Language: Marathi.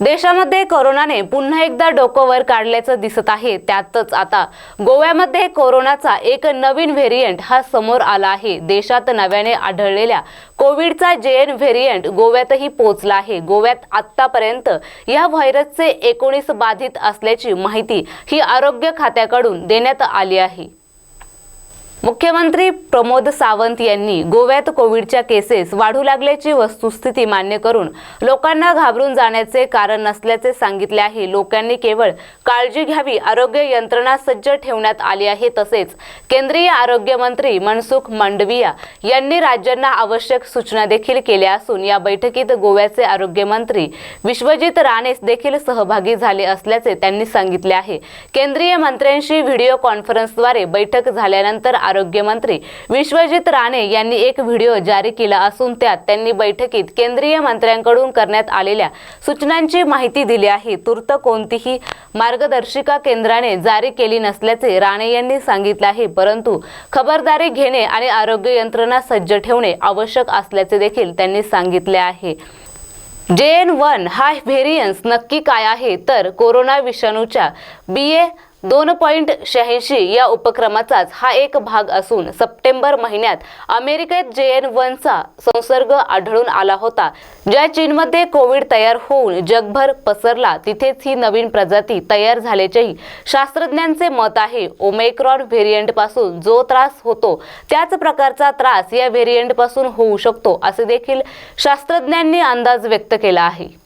देशामध्ये कोरोनाने पुन्हा एकदा डोकं वर काढल्याचं दिसत आहे. त्यातच आता गोव्यामध्ये कोरोनाचा एक नवीन व्हेरियंट हा समोर आला आहे. देशात नव्याने आढळलेल्या कोविडचा जेएन व्हेरियंट गोव्यातही पोहोचला आहे. गोव्यात आत्तापर्यंत या व्हायरसचे एकोणीस बाधित असल्याची माहिती ही आरोग्य खात्याकडून देण्यात आली आहे. मुख्यमंत्री प्रमोद सावंत यांनी गोव्यात कोविडच्या केसेस वाढू लागल्याची वस्तुस्थिती मान्य करून लोकांना घाबरून जाण्याचे कारण नसल्याचे सांगितले आहे लोकांनी केवळ काळजी घ्यावी आरोग्य यंत्रणा सज्ज ठेवण्यात आली आहे तसेच केंद्रीय आरोग्य मंत्री मनसुख मांडविया यांनी राज्यांना आवश्यक सूचना देखील केल्या असून या बैठकीत गोव्याचे आरोग्यमंत्री विश्वजित राणे देखील सहभागी झाले असल्याचे त्यांनी सांगितले आहे. केंद्रीय मंत्र्यांशी व्हिडिओ कॉन्फरन्सद्वारे बैठक झाल्यानंतर आरोग्यमंत्री विश्वजित राणे यांनी एक व्हिडिओ जारी केला असून त्यात त्यांनी बैठकीत केंद्रीय मंत्र्यांकडून करण्यात आलेल्या सूचनांची माहिती दिली आहे. तूर्त कोणतीही मार्गदर्शिका केंद्राने जारी केली नसल्याचे राणे यांनी सांगितले आहे. परंतु खबरदारी घेणे आणि आरोग्य यंत्रणा सज्ज ठेवणे आवश्यक असल्याचे देखील त्यांनी सांगितले आहे. जे एन वन हा व्हेरियन्स नक्की काय आहे? तर कोरोना विषाणूच्या बी ए दोन पॉईंट शहाऐंशी या उपक्रमाचाच हा एक भाग असून सप्टेंबर महिन्यात अमेरिकेत जे एन वनचा संसर्ग आढळून आला होता ज्या चीनमध्ये कोविड तयार होऊन जगभर पसरला तिथेच ही नवीन प्रजाती तयार झाल्याचेही शास्त्रज्ञांचे मत आहे. ओमेक्रॉन व्हेरियंटपासून जो त्रास होतो त्याच प्रकारचा त्रास या व्हेरियंटपासून होऊ शकतो असे देखील शास्त्रज्ञांनी अंदाज व्यक्त केला आहे.